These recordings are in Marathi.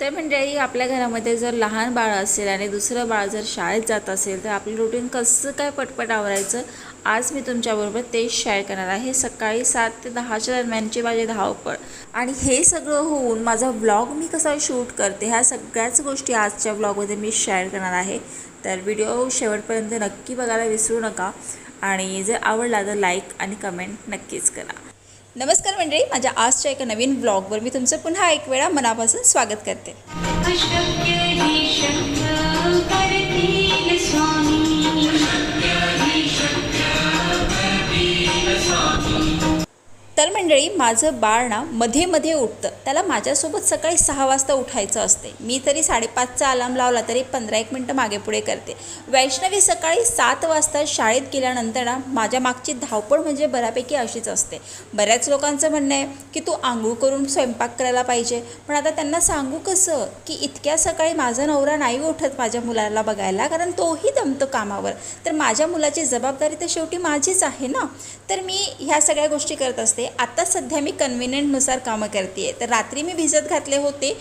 तर मंडळी म्हणजे आपल्या घरामध्ये जर लहान बाळ असेल आणि दुसरं बाळ जर शाळेत जात असेल तर आपलं रुटीन कसं काय पटपट आवरायचं? आज मी तुमच्याबरोबर तेच शेअर करणार आहे. सकाळी सात ते दहाच्या दरम्यानची माझी धावपळ. आणि हे सगळं होऊन माझा व्लॉग मी कसा शूट करते ह्या सगळ्याच गोष्टी आजच्या व्लॉगमध्ये मी शेअर करणार आहे. तर व्हिडिओ शेवटपर्यंत नक्की बघायला विसरू नका. आणि जर आवडला तर लाईक आणि कमेंट नक्कीच करा. नमस्कार मंडळी माझ्या आजच्या एका नवीन ब्लॉगवर मी तुमचं पुन्हा एक वेळा मनापासून स्वागत करते. तर माझं बाळ ना मध्ये मध्ये उठतं. त्याला माझ्यासोबत सकाळी सहा वाजता उठायचं असते. मी तरी साडेपाचचा अलार्म लावला तरी पंधरा एक मिनटं मागे पुढे करते. वैष्णवी सकाळी सात वाजता शाळेत गेल्यानंतर ना माझ्या मागची धावपळ म्हणजे बऱ्यापैकी अशीच असते. बऱ्याच लोकांचं म्हणणं आहे की तू आंघोळ करून स्वयंपाक करायला पाहिजे. पण आता त्यांना सांगू कसं की इतक्या सकाळी माझा नवरा नाही उठत माझ्या मुलाला बघायला कारण तोही दमतो कामावर. तर माझ्या मुलाची जबाबदारी तर शेवटी माझीच आहे ना? तर मी ह्या सगळ्या गोष्टी करत असते. आता सध्या मी कन्व्हिनियंटनुसार कामं करते आहे तर रात्री मी भिजत घातले होते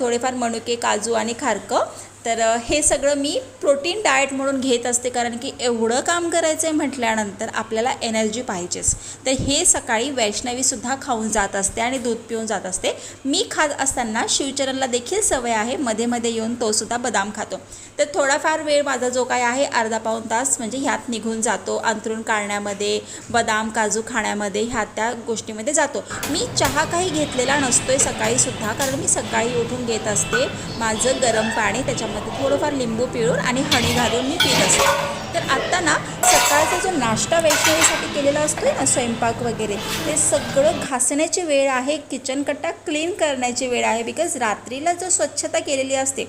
थोडेफार मनुके काजू आणि खारकं. तर हे सगळं मी प्रोटीन डाएट म्हणून घेत असते कारण की एवढं काम करायचं आहे म्हटल्यानंतर आपल्याला एनर्जी पाहिजेच. तर हे सकाळी वैष्णवीसुद्धा खाऊन जात असते आणि दूध पिऊन जात असते. मी खात असताना शिवचरणला देखील सवय आहे मध्ये मध्ये येऊन तोसुद्धा बदाम खातो. तर थोडाफार वेळ माझा जो काय आहे अर्धा पाऊण तास म्हणजे ह्यात निघून जातो अंथरूण काढण्यामध्ये बदाम काजू खाण्यामध्ये ह्या त्या गोष्टीमध्ये जातो. मी चहा काही घेतलेला नसतोय सकाळीसुद्धा कारण मी सकाळी उठून घेत असते माझं गरम पाणी त्याच्यामध्ये थोडंफार लिंबू पिळून आणि हणी घालून मी पीत असते. तर आत्ता ना सकाळचा जो नाश्ता वैष्णवीसाठी केलेला असतो ना स्वयंपाक वगैरे ते सगळं घासण्याची वेळ आहे किचन कट्टा क्लीन करण्याची वेळ आहे बिकॉज रात्रीला जो स्वच्छता केलेली असते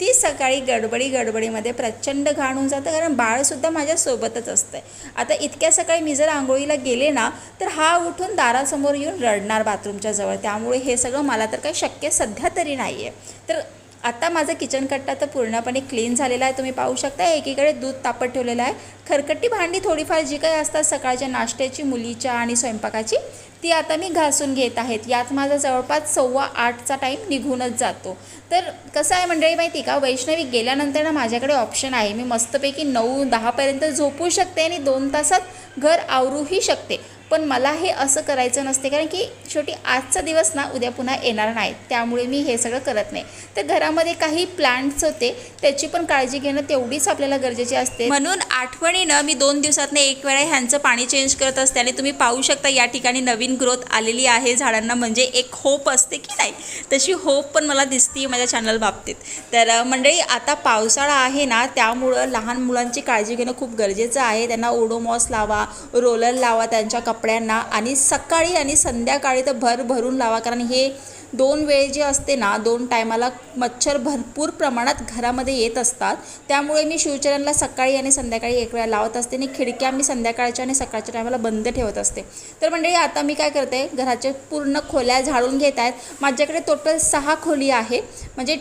ती सकाळी गडबडी गडबडीमध्ये प्रचंड घाण होऊन जातं कारण बाळसुद्धा माझ्यासोबतच असतं आता इतक्या सकाळी मी जर आंघोळीला गेले ना तर हा उठून दारासमोर येऊन रडणार बाथरूमच्या जवळ. त्यामुळे हे सगळं मला तर काही शक्य सध्या तरी नाही आहे तर आता माझं किचन कट्टा तर पूर्णपणे क्लीन झालेला आहे. तुम्ही पाहू शकता एकीकडे दूध तापत ठेवलेलं आहे. खरकटी भांडी थोडीफार जी काही असतात सकाळच्या नाश्त्याची मुलीच्या आणि स्वयंपाकाची ती आता मी घासून घेत आहेत. यात माझा जवळपास सव्वा आठचा टाईम निघूनच जातो. तर कसं आहे मंडळी माहिती का? वैष्णवी गेल्यानंतर ना माझ्याकडे ऑप्शन आहे. मी मस्तपैकी नऊ दहापर्यंत झोपू शकते आणि दोन तासात घर आवरूही शकते. पण मला हे असं करायचं नसते कारण की शेवटी आजचा दिवस ना उद्या पुन्हा येणार नाही. त्यामुळे मी हे सगळं करत नाही. तर घरामध्ये काही प्लांट्स होते त्याची पण काळजी घेणं तेवढीच आपल्याला गरजेची असते. म्हणून आठवणीनं मी दोन दिवसातनं एक वेळा ह्यांचं पाणी चेंज करत असते आणि तुम्ही पाहू शकता या ठिकाणी नवीन ग्रोथ आलेली आहे झाडांना म्हणजे एक होप असते की नाही? तशी होप पण मला दिसते माझ्या चॅनल बाबतीत. तर मंडळी आता पावसाळा आहे ना त्यामुळं लहान मुलांची काळजी घेणं खूप गरजेचं आहे. त्यांना ओडोमॉस लावा रोलर लावा त्यांच्या कपड्यांना आणि सकाळी आणि संध्याकाळी तर भर भरून लावा कारण हे दोन वेळ जे असते ना दोन टायमाला मच्छर भरपूर प्रमाणात घरामध्ये येत असतात. त्यामुळे मी शिवचरणला सकाळी आणि संध्याकाळी एक वेळा लावत असते आणि खिडक्या मी संध्याकाळच्या आणि सकाळच्या टायमाला बंद ठेवत असते. तर मंडळी आता मी काय करते घराचे पूर्ण खोल्या झाडून घेत आहेत. माझ्याकडे टोटल सहा खोली आहे. म्हणजे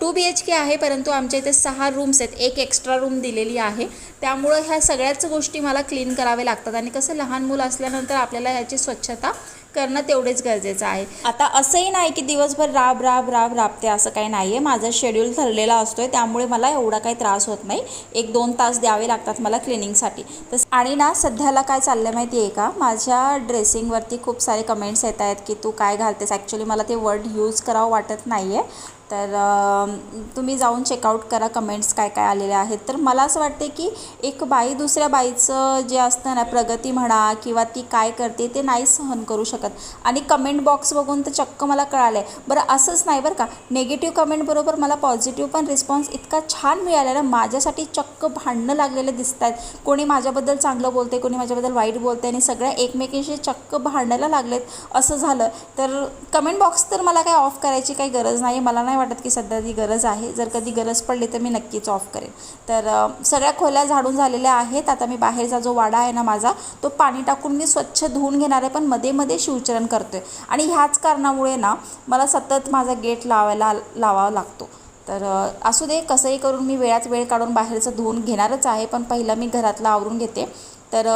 टू बी एच के आहे परंतु आमच्या इथे सहा रूम्स आहेत. एक एक्स्ट्रा रूम दिलेली आहे. त्यामुळं ह्या सगळ्याच गोष्टी मला क्लीन करावे लागतात. आणि कसं लहान मुलं असल्यानंतर आपल्याला ह्याची स्वच्छता करणं तेवढेच गरजेचं आहे. आता असंही नाही की दिवसभर राब राब राब राबते असं काही नाही आहे माझा शेड्यूल ठरलेला असतो आहे त्यामुळे मला एवढा काही त्रास होत नाही. एक दोन तास द्यावे लागतात मला क्लिनिंगसाठी तस आणि ना सध्याला काय चाललं माहिती आहे का? माझ्या ड्रेसिंगवरती खूप सारे कमेंट्स येत आहेत की तू काय घालतेस? ॲक्च्युली मला ते वर्ड यूज करावं वाटत नाही आहे तर तुम्ही जाऊन चेकआउट करा कमेंट्स काय काय आलेले आहेत. तर मला असं वाटते की एक बाई दुसऱ्या बाईचं जे असतं ना प्रगती म्हणा किंवा ती काय करते ते नाही सहन करू शकत. आणि कमेंट बॉक्स बघून तर चक्क मला कळालं आहे बरं असंच नाही बरं का. नेगेटिव्ह कमेंटबरोबर मला पॉझिटिव्ह पण रिस्पॉन्स इतका छान मिळाला ना माझ्यासाठी चक्क भांडणं लागलेले दिसत आहेत कोणी माझ्याबद्दल चांगलं बोलते कोणी माझ्याबद्दल वाईट बोलते आणि सगळ्या एकमेकींशी चक्क भांडायला लागलेत असं झालं. तर कमेंट बॉक्स तर मला काय ऑफ करायची काही गरज नाही मला नाही वाटत की सध्या ती गरज आहे. जर कधी गरज पडली तर मी नक्कीच ऑफ करेन. तर सगळ्या खोल्या झाडून झालेल्या आहेत. आता मी बाहेरचा जो वाडा आहे ना माझा तो पाणी टाकून मी स्वच्छ धुवून घेणार आहे. पण मध्ये मध्ये शिवचरण करतोय. आणि ह्याच कारणामुळे ना मला सतत माझा गेट लावायला लावावा लागतो. तर असू दे कसंही करून मी वेळात वेळ काढून बाहेरचं धुवून घेणारच आहे. पण पहिलं मी घरातलं आवरून घेते. तर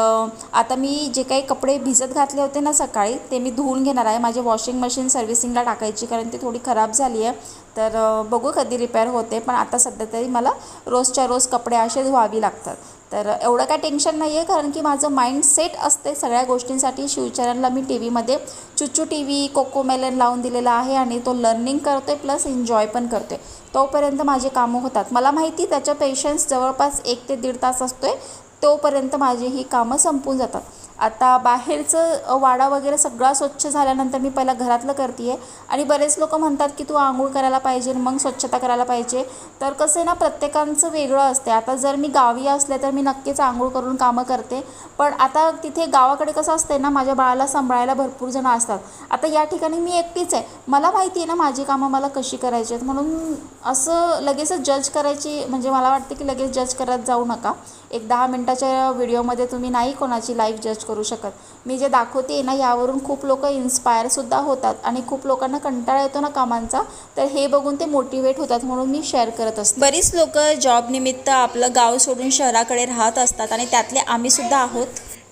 आता मी जे काही कपडे भिजत घातले होते ना सकाळी ते मी धुवून घेणार आहे. माझी वॉशिंग मशीन सर्व्हिसिंगला टाकायची कारण ती थोडी खराब झाली आहे. तर बघू कधी रिपेअर होते पण आता सध्या तरी मला रोजच्या रोज कपडे असे धुवावी लागतात. तर एवढं काय टेन्शन नाही आहे कारण की माझं माइंड सेट असते सगळ्या गोष्टींसाठी. शिवचरणला मी टी व्हीमध्ये चुच्चू टी व्ही कोको मेलन लावून दिलेला आहे आणि तो लर्निंग करतोय प्लस एन्जॉय पण करतोय. तोपर्यंत माझे कामं होतात. मला माहिती त्याच्या पेशन्स जवळपास एक ते दीड तास असतोय. तोपर्यंत माझी ही कामं संपून जातात. आता बाहेरचं वाडा वगैरे सगळा स्वच्छ झाल्यानंतर मी पहिला घरातलं करते आहे आणि बरेच लोक म्हणतात की तू आंघोळ करायला पाहिजे मग स्वच्छता करायला पाहिजे. तर कसं आहे ना प्रत्येकांचं वेगळं असते आता जर मी गावी असले तर मी नक्कीच आंघोळ करून कामं करते. पण आता तिथे गावाकडे कसं असते ना माझ्या बाळाला सांभाळायला भरपूर जणं असतात. आता या ठिकाणी मी एकटीच आहे. मला माहिती आहे ना माझी कामं मला कशी करायची आहेत? म्हणून असं लगेचच जज करायची म्हणजे मला वाटते की लगेच जज करत जाऊ नका. एक दहा मिनटाच्या व्हिडिओमध्ये तुम्ही नाही कोणाची लाईफ जज करू शकत. मी जे दाखवते ना यावरून खूप लोक इन्स्पायरसुद्धा होतात आणि खूप लोकांना कंटाळा येतो ना कामांचा तर हे बघून ते मोटिवेट होतात म्हणून मी शेअर करत असते. बरीच लोक जॉब निमित्त आपलं गाव सोडून शहराकडे राहत असतात आणि त्यातले आम्हीसुद्धा आहोत.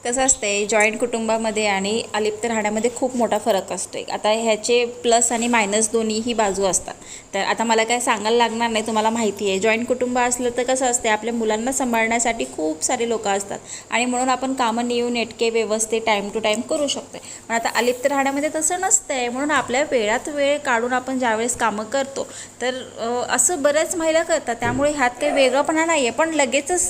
कसं आहे जॉईंट कुटुंबामध्ये आणि अलिप्त राहण्यामध्ये खूप मोठा फरक असतो आहे आता ह्याचे प्लस आणि मायनस दोन्हीही बाजू असतात. तर आता मला काय सांगायला लागणार नाही तुम्हाला माहिती आहे. जॉईंट कुटुंब असलं तर कसं असते आपल्या मुलांना सांभाळण्यासाठी खूप सारे लोक असतात. आणि म्हणून आपण कामं नेऊ नेटके व्यवस्थित टाईम टू टाईम करू शकतो पण आता अलिप्त राहण्यामध्ये तसं नसतं आहे म्हणून आपल्या वेळात वेळ काढून आपण ज्यावेळेस कामं करतो तर असं बऱ्याच महिला करतात. त्यामुळे ह्यात काही वेगळंपणा नाही आहे पण लगेचच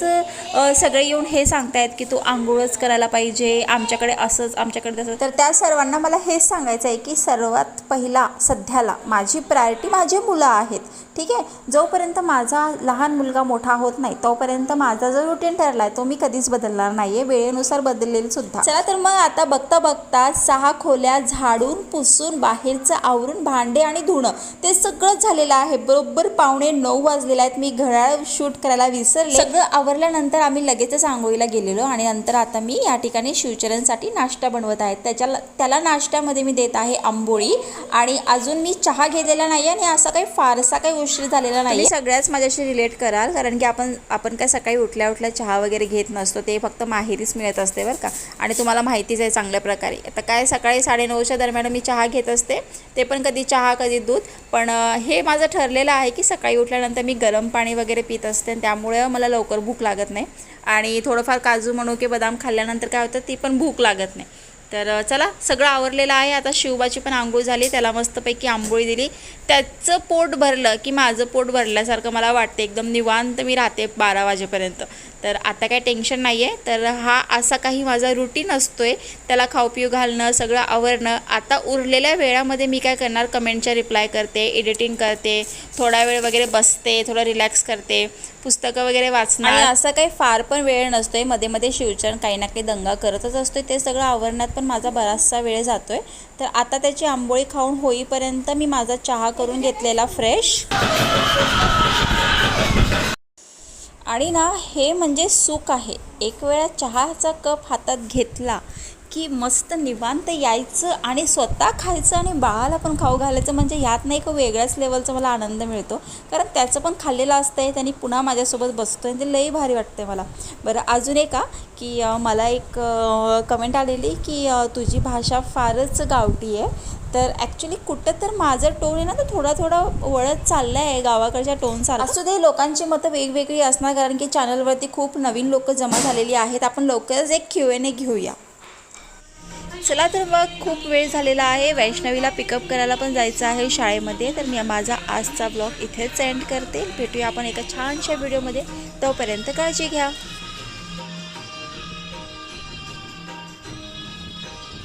सगळे येऊन हे सांगतायत की तू आंघोळच करायला पाहिजे आमच्याकडे असंच आमच्याकडे तसं. तर त्या सर्वांना मला हेच सांगायचं आहे की सर्वात पहिला सध्याला माझी प्रायोरिटी माझी मुलं आहेत. ठीक आहे? जोपर्यंत माझा लहान मुलगा मोठा होत नाही तोपर्यंत माझा जो रुटीन ठरला आहे तो मी कधीच बदलणार नाही आहे वेळेनुसार बदललेली सुद्धा. चला तर मग आता बघता बघता सहा खोल्या झाडून पुसून बाहेरचं आवरून भांडे आणि धुणं. ते सगळं झालेलं आहे. बरोबर पावणे नऊ वाजलेले आहेत. मी घड्याळ शूट करायला विसरले. सगळं आवरल्यानंतर आम्ही लगेचच आंघोळीला गेलेलो आणि नंतर आता मी या ठिकाणी शिवचरणसाठी नाश्ता बनवत आहे. त्याच्याला त्याला नाश्त्यामध्ये मी देत आहे आंबोळी आणि अजून मी चहा घेतलेला नाही आणि असा काही फारसा काही उशीर झालेला नाही सगळ्याच माझ्याशी रिलेट कराल कारण की आपण आपण काय सकाळी उठल्या उठल्या चहा वगैरे घेत नसतो ते फक्त माहेरीच मिळत असते बरं का. आणि तुम्हाला माहितीच आहे चांगल्या प्रकारे. आता काय सकाळी साडेनऊच्या दरम्यान मी चहा घेत असते ते पण कधी चहा कधी दूध. पण हे माझं ठरलेलं आहे की सकाळी उठल्यानंतर मी गरम पाणी वगैरे पित असते आणि त्यामुळे मला लवकर भूक लागत नाही. आणि थोडंफार काजू मनुके बदाम खाल्ल्यानंतर काय होतं ती पण भूक लागत नाही. तर चला सगळं आवरलेलं आहे. आता शिवबाची पण आंघोळ झाली. त्याला मस्तपैकी आंघोळी दिली. त्याचं पोट भरलं की माझं पोट भरल्यासारखं मला वाटते एकदम निवांत मी राहते बारा वाजेपर्यंत. तर आता काय टेन्शन नाही आहे तर हा असा काही माझा रुटीन असतो आहे त्याला खाऊ पिऊ घालणं सगळं आवरणं. आता उरलेल्या वेळामध्ये मी काय करणार? कमेंटच्या रिप्लाय करते एडिटिंग करते थोडा वेळ वगैरे बसते थोडं रिलॅक्स करते पुस्तकं वगैरे वाचणार. आणि असा काही फार पण वेळ नसतोय. मध्ये मध्ये शिवचरण काही ना काही दंगा करतच असतोय. ते सगळं आवरण्यात पण माझा बराचसा वेळ जातोय. तर आता त्याची आंबोळी खाऊन होईपर्यंत मी माझा चहा करून घेतलेला फ्रेश. आणि ना हे म्हणजे सुख आहे. एक वेळा चहाचा कप हातात घेतला की मस्त निवांत यायचं आणि स्वतः खायचं आणि बाळाला पण खाऊ घालायचं म्हणजे ह्यात नाही एक वेगळ्याच लेवलचा मला आनंद मिळतो. कारण त्याचं पण खाल्लेलं असतं आहे त्यांनी पुन्हा माझ्यासोबत बसतो आहे ते लई भारी वाटते मला. बरं अजून एक का की मला एक कमेंट आलेली की तुझी भाषा फारच गावठी आहे. तर ॲक्च्युली कुठं तर माझं टोन आहे ना तर थोडा थोडा वळत चालला आहे गावाकडच्या टोनसारखं असू दे लोकांची मतं वेगवेगळी असणार कारण की चॅनलवरती खूप नवीन लोक जमा झालेली आहेत. आपण लवकरच एक क्यू एन ए घेऊया. चला तर मग खूप वेळ झालेला आहे. वैष्णवीला पिकअप करायला पण जायचं आहे शाळेमध्ये. तर मी माझा आजचा ब्लॉग इथेच सेंड करते. भेटूया आपण एका छानशा व्हिडिओमध्ये तोपर्यंत काळजी घ्या.